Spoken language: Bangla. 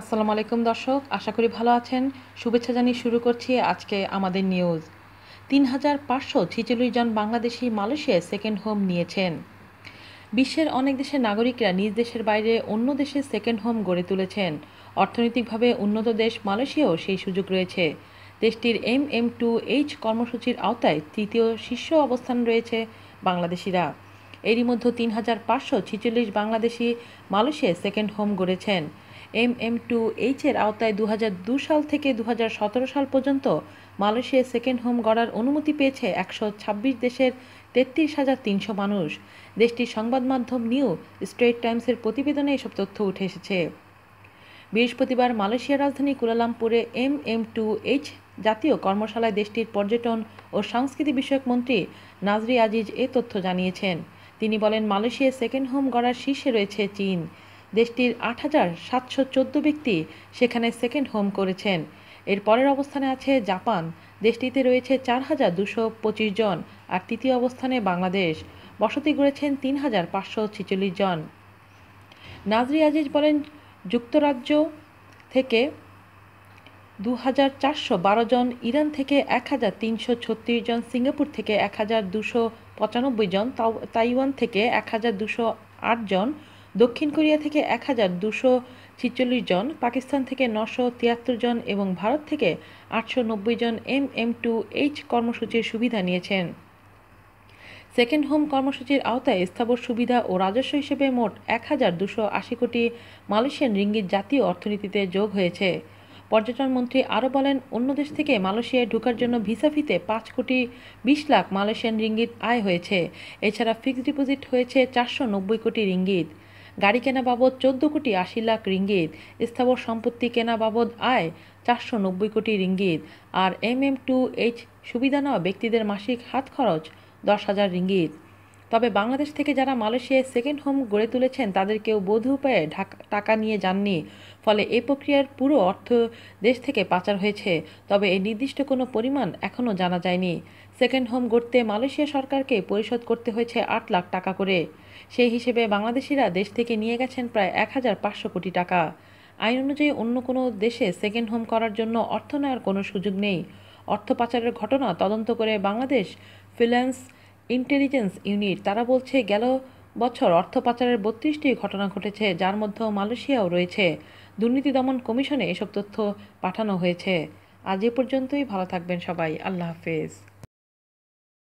আসসালামু আলাইকুম দর্শক, আশা করি ভালো আছেন। শুভেচ্ছা জানিয়ে শুরু করছি আজকে আমাদের নিউজ। তিন হাজার পাঁচশো ছিচল্লিশ জন বাংলাদেশি মালয়েশিয়ায় সেকেন্ড হোম নিয়েছেন। বিশ্বের অনেক দেশের নাগরিকরা নিজ দেশের বাইরে অন্য দেশে সেকেন্ড হোম গড়ে তুলেছেন। অর্থনৈতিকভাবে উন্নত দেশ মালয়েশিয়াও সেই সুযোগ রয়েছে। দেশটির এম এম টু এইচ কর্মসূচির আওতায় তৃতীয় শীর্ষ অবস্থান রয়েছে বাংলাদেশিরা। এরই মধ্যে তিন হাজার পাঁচশো ছিচল্লিশ বাংলাদেশি মালয়েশিয়ায় সেকেন্ড হোম গড়েছেন। এম এম টু এইচের আওতায় দু সাল থেকে দু হাজার সতেরো সাল পর্যন্ত মালয়েশিয়ায় সেকেন্ড হোম গড়ার অনুমতি পেয়েছে একশো ছাব্বিশ দেশের তেত্রিশ হাজার তিনশো মানুষ। দেশটির সংবাদ মাধ্যম নিউ স্ট্রেট টাইমসের প্রতিবেদনে এসব তথ্য উঠে এসেছে। বৃহস্পতিবার মালয়েশিয়ার রাজধানী কুলালামপুরে এম এম টু এইচ জাতীয় কর্মশালায় দেশটির পর্যটন ও সংস্কৃতি বিষয়ক মন্ত্রী নাজরি আজিজ এ তথ্য জানিয়েছেন। তিনি বলেন, মালয়েশিয়ায় সেকেন্ড হোম গড়ার শীর্ষে রয়েছে চীন। দেশটির আট হাজার সাতশো চোদ্দ ব্যক্তি সেখানে সেকেন্ড হোম করেছেন। এর পরের অবস্থানে আছে জাপান। দেশটিতে রয়েছে চার হাজার দুশো পঁচিশ জন আর তৃতীয় অবস্থানে বাংলাদেশ। বসতি গড়েছেন তিন হাজার পাঁচশো ছেচল্লিশ জন। নাজরি আজিজ বলেন, যুক্তরাজ্য থেকে দু হাজার চারশো বারো জন, ইরান থেকে এক হাজার তিনশো ছত্রিশ জন, সিঙ্গাপুর থেকে এক হাজার দুশো পঁচানব্বই জন তাইওয়ান থেকে এক হাজার দুশো আট জন দক্ষিণ কোরিয়া থেকে এক হাজার দুশো ছিচল্লিশ জন, পাকিস্তান থেকে নশো তিয়াত্তর জন এবং ভারত থেকে আটশো নব্বই জন এম এম টু এইচ কর্মসূচির সুবিধা নিয়েছেন। সেকেন্ড হোম কর্মসূচির আওতায় স্থাবর সুবিধা ও রাজস্ব হিসেবে মোট এক হাজার দুশো আশি কোটি মালয়েশিয়ান রিঙ্গিত জাতীয় অর্থনীতিতে যোগ হয়েছে। পর্যটন মন্ত্রী আরও বলেন, অন্য দেশ থেকে মালয়েশিয়ায় ঢোকার জন্য ভিসা ফিতে পাঁচ কোটি বিশ লাখ মালয়েশিয়ান রিঙ্গিত আয় হয়েছে। এছাড়া ফিক্সড ডিপোজিট হয়েছে চারশো নব্বই কোটি রিঙ্গিত। গাড়ি কেনা বাবদ চোদ্দ কোটি আশি লাখ রিঙ্গিত, স্থাবর সম্পত্তি কেনা বাবদ আয় চারশো নব্বই কোটি রিঙ্গিত, আর এম এম টু এইচ সুবিধা নেওয়া ব্যক্তিদের মাসিক হাত খরচ দশ হাজার রিঙ্গিত। তবে বাংলাদেশ থেকে যারা মালয়েশিয়ায় সেকেন্ড হোম গড়ে তুলেছেন তাদের কেউ বধূ উপায়ে টাকা নিয়ে যাননি। ফলে এই প্রক্রিয়ার পুরো অর্থ দেশ থেকে পাচার হয়েছে। তবে এই নির্দিষ্ট কোনো পরিমাণ এখনও জানা যায়নি। সেকেন্ড হোম গড়তে মালয়েশিয়া সরকারকে পরিশোধ করতে হয়েছে আট লাখ টাকা করে। সেই হিসেবে বাংলাদেশিরা দেশ থেকে নিয়ে গেছেন প্রায় এক হাজার পাঁচশো কোটি টাকা। আইন অনুযায়ী অন্য কোনো দেশে সেকেন্ড হোম করার জন্য অর্থ নেওয়ার কোনো সুযোগ নেই। অর্থ পাচারের ঘটনা তদন্ত করে বাংলাদেশ ফিন্যান্স ইন্টেলিজেন্স ইউনিট, তারা বলছে গেল বছর অর্থ পাচারের বত্রিশটি ঘটনা ঘটেছে, যার মধ্যে মালয়েশিয়াও রয়েছে। দুর্নীতি দমন কমিশনে এসব তথ্য পাঠানো হয়েছে। আজ এ পর্যন্তই, ভালো থাকবেন সবাই, আল্লাহ হাফেজ।